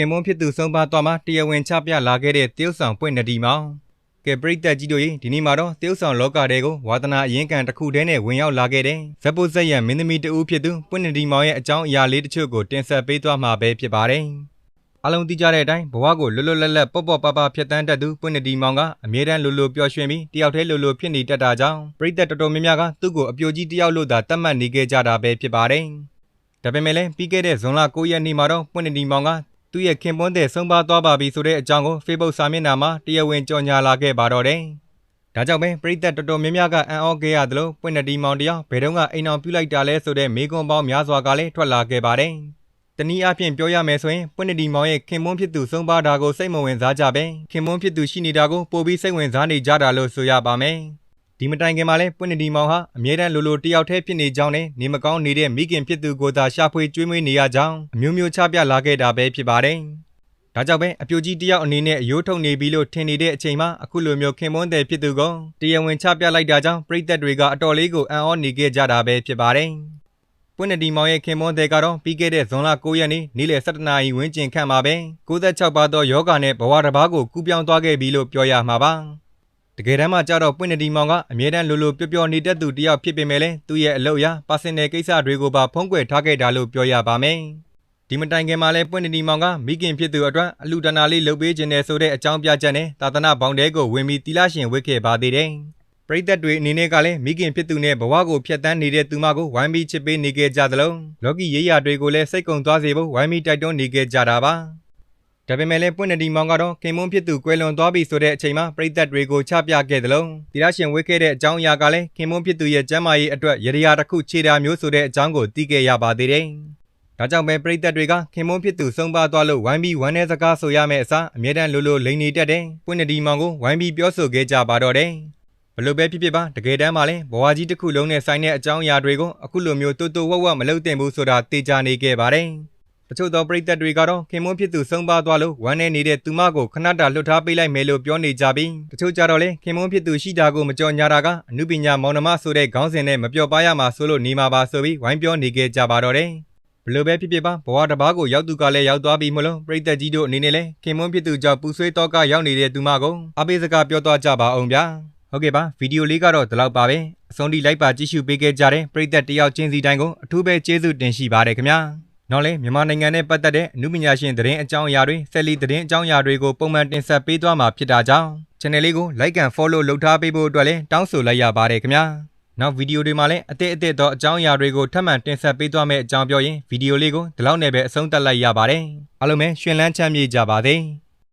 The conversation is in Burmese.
ခင်မွန်းဖြစ်သူဆုံးပါသွားမှတရားဝင်ချပြလာခဲ့တဲ့တရုတ်ဆောင်ပွင့်နဒီမောင်ကဲပရိသတ်ကြီးတို့ရေဒီနေ့မှာတော့တရုတ်ဆောင်လောကတဲကိုဝါသနာအရင်ကန်တစ်ခုတည်းနဲ့ဝင်ရောက်လာခဲ့တဲ့ဇက်ပုတ်ဇက်ရံမင်းသမီးတဦးဖြစ်သူပွင့်နဒီမောင်ရဲ့အကြောင်းအရာလေးတချို့ကိုတင်ဆက်ပေးသွားမှာပဲဖြစ်ပါတယ်အလုံးသိကြတဲ့အတိုင်းဘဝကိုလွတ်လွတ်လပ်လပ်ပေါ့ပေါ့ပါပါဖြတ်တန်းတတ်သူပွင့်နဒီမောင်ကအမြဲတမ်းလိုလိုပျော်ရွှင်ပြီးတယောက်တည်းလိုလိုဖြစ်နေတတ်တာကြောင့်ပရိသတ်တော်တော်များများကသူ့ကိုအပြိုကြီးတယောက်လို့သာတတ်မှတ်နေခဲ့ကြတာပဲဖြစ်ပါတယ်ဒါပေမဲ့လည်းပြီးခဲ့တဲ့ဇွန်လ9ရက်နေ့မှာတော့ပွင့်နဒီမောင်က သူ့ရဲ့ခင်ပွန်းတဲ့ဆုံးပါသွားပါပြီဆိုတဲ့အကြောင်းကို Facebook စာမျက်နှာမှာတရားဝင်ကြော်ညာလာခဲ့ပါတော့တယ်။ဒါကြောင့်ပဲပရိသတ်တော်တော်များများကအံ့ဩခဲ့ရသလိုပွင့်နဒီမောင်တယောက်ဘယ်တော့ကအိမ်အောင်ပြုလိုက်တာလဲဆိုတဲ့မေးခွန်းပေါင်းများစွာကလည်းထွက်လာခဲ့ပါတယ်။တနည်းအားဖြင့်ပြောရမယ်ဆိုရင်ပွင့်နဒီမောင်ရဲ့ခင်ပွန်းဖြစ်သူဆုံးပါတာကိုစိတ်မဝင်စားကြပဲခင်ပွန်းဖြစ်သူရှိနေတာကိုပိုပြီးစိတ်ဝင်စားနေကြတာလို့ဆိုရပါမယ်။ ဒီမတိုင်ခင်မှာလဲပွင့်နဒီမောင်ဟာအမြဲတမ်းလိုလိုတယောက်တည်းဖြစ်နေကြောင်းနဲ့နေမကောင်းနေတဲ့မိခင်ဖြစ်သူကိုသာရှာဖွေကျွေးမွေးနေရကြောင်းအမျိုးမျိုးချပြလာခဲ့တာပဲဖြစ်ပါတယ်။ဒါကြောင့်ပဲအပြိုကြီးတယောက်အနေနဲ့အယိုးထုတ်နေပြီလို့ထင်နေတဲ့အချိန်မှာအခုလိုမျိုးခင်မွန်းတဲ့ဖြစ်သူကတရားဝင်ချပြလိုက်တာကြောင့်ပြည်သက်တွေကအတော်လေးကိုအံ့ဩနေခဲ့ကြတာပဲဖြစ်ပါတယ်။ပွင့်နဒီမောင်ရဲ့ခင်မွန်းတဲ့ကတော့ပြီးခဲ့တဲ့ဇွန်လ9ရက်နေ့နေ့လယ်7နာရီဝန်းကျင်ခန့်မှာပဲ96ပါသောယောဂနဲ့ဘဝတစ်ပါးကိုကူးပြောင်းသွားခဲ့ပြီလို့ပြောရမှာပါ။ တကယ်တမ်းမှကြတော့ပွင့်နဒီမောင်ကအမြဲတမ်းလိုလိုပျော်ပျော်နေတတ်သူတယောက်ဖြစ်ပေမဲ့လည်းသူ့ရဲ့အလုပ်အရပါစင်နယ်ကိစ္စတွေကိုပါဖုံးကွယ်ထားခဲ့တာလို့ပြောရပါမယ်။ဒီမတိုင်ခင်မှာလဲပွင့်နဒီမောင်ကမိခင်ဖြစ်သူအတွက်အလူဒနာလေးလုပ်ပေးခြင်းနဲ့ဆိုတဲ့အကြောင်းပြချက်နဲ့သာသနာဘောင်တဲကိုဝင်ပြီးတီလာရှင်ဝစ်ခဲ့ပါသေးတယ်။ပရိသတ်တွေအနေနဲ့ကလည်းမိခင်ဖြစ်သူနဲ့ဘဝကိုဖျက်ဆီးနေတဲ့သူမကိုဝိုင်းပြီးချစ်ပေးနေခဲ့ကြသလိုလောကီရေးရာတွေကိုလည်းစိတ်ကုံသွားစေဖို့ဝိုင်းပြီးတိုက်တွန်းနေခဲ့ကြတာပါ။ ဒါပေမဲ့လည်းပွင့်နဒီမောင်ကတော့ခင်မွန်းဖြစ်သူကွယ်လွန်သွားပြီဆိုတဲ့အချိန်မှာပရိသတ်တွေကိုချပြခဲ့သလိုတီလာရှင်ဝစ်ခဲ့တဲ့အကြောင်းအရာကလည်းခင်မွန်းဖြစ်သူရဲ့ကျမ်းမာရေးအတွက်ရရတစ်ခုခြေတာမျိုးဆိုတဲ့အကြောင်းကိုသိခဲ့ရပါသေးတယ်။ဒါကြောင့်ပဲပရိသတ်တွေကခင်မွန်းဖြစ်သူဆုံးပါသွားလို့ဝိုင်းပြီးဝမ်းနေစကားဆိုရမယ့်အစားအမြဲတမ်းလိုလိုလိန်နေတတ်တဲ့ပွင့်နဒီမောင်ကိုဝိုင်းပြီးပြောဆိုခဲ့ကြပါတော့တယ်။ဘလို့ပဲဖြစ်ဖြစ်ပါတကယ်တမ်းမှလည်းဘဝကြီးတစ်ခုလုံးနဲ့ဆိုင်တဲ့အကြောင်းအရာတွေကိုအခုလိုမျိုးတူတူဝက်ဝက်မလုပ်သင့်ဘူးဆိုတာသိကြနေခဲ့ပါတယ်။ တချို့သောပရိသတ်တွေကတော့ခင်မွန်းဖြစ်သူဆုံးပါသွားလို့ဝမ်းနေနေတဲ့သူမကိုခဏတာလွတ်ထားပေးလိုက်မယ်လို့ပြောနေကြပြီးတချို့ကြတော့လေခင်မွန်းဖြစ်သူရှိတာကိုမကြော်ညာတာကအမှုပညာမောင်နှမဆိုတဲ့ခေါင်းစဉ်နဲ့မပြောပါရမှာဆိုလို့နေမှာပါဆိုပြီးဝိုင်းပြောနေခဲ့ကြပါတော့တယ်။ဘလို့ပဲဖြစ်ဖြစ်ပါဘဝတစ်ပါးကိုရောက်သူကလည်းရောက်သွားပြီမလို့ပရိသတ်ကြီးတို့အနေနဲ့လည်းခင်မွန်းဖြစ်သူကြောင့်ပူဆွေးတော့ကရောက်နေတဲ့သူမကိုအပိစကားပြောသွားကြပါအောင်ဗျာဟုတ်ကဲ့ပါဗီဒီယိုလေးကတော့ဒီလောက်ပါပဲအဆုံးထိလိုက်ပါကြည့်ရှုပေးခဲ့ကြတဲ့ပရိသတ်တယောက်ချင်းစီတိုင်းကိုအထူးပဲကျေးဇူးတင်ရှိပါတယ်ခင်ဗျာ နောက်လဲမြန်မာနိုင်ငံနဲ့ပတ်သက်တဲ့အမှုပညာရှင်သတင်းအကြောင်းအရာတွေဆက်လီသတင်းအကြောင်းအရာတွေကိုပုံမှန်တင်ဆက်ပေးသွားမှာဖြစ်တာကြောင့် channel လေးကို like and follow လုပ်ထားပေးဖို့အတွက်လည်းတောင်းဆိုလိုက်ရပါတယ်ခင်ဗျာနောက်ဗီဒီယိုတွေမှာလည်းအသစ်အသစ်သောအကြောင်းအရာတွေကိုထပ်မံတင်ဆက်ပေးသွားမယ့်အကြောင်းပြောရင်ဗီဒီယိုလေးကိုဒီလောက်နဲ့ပဲအဆုံးသတ်လိုက်ရပါတယ်အားလုံးပဲရှင်လန်းချမ်းမြေ့ကြပါစေ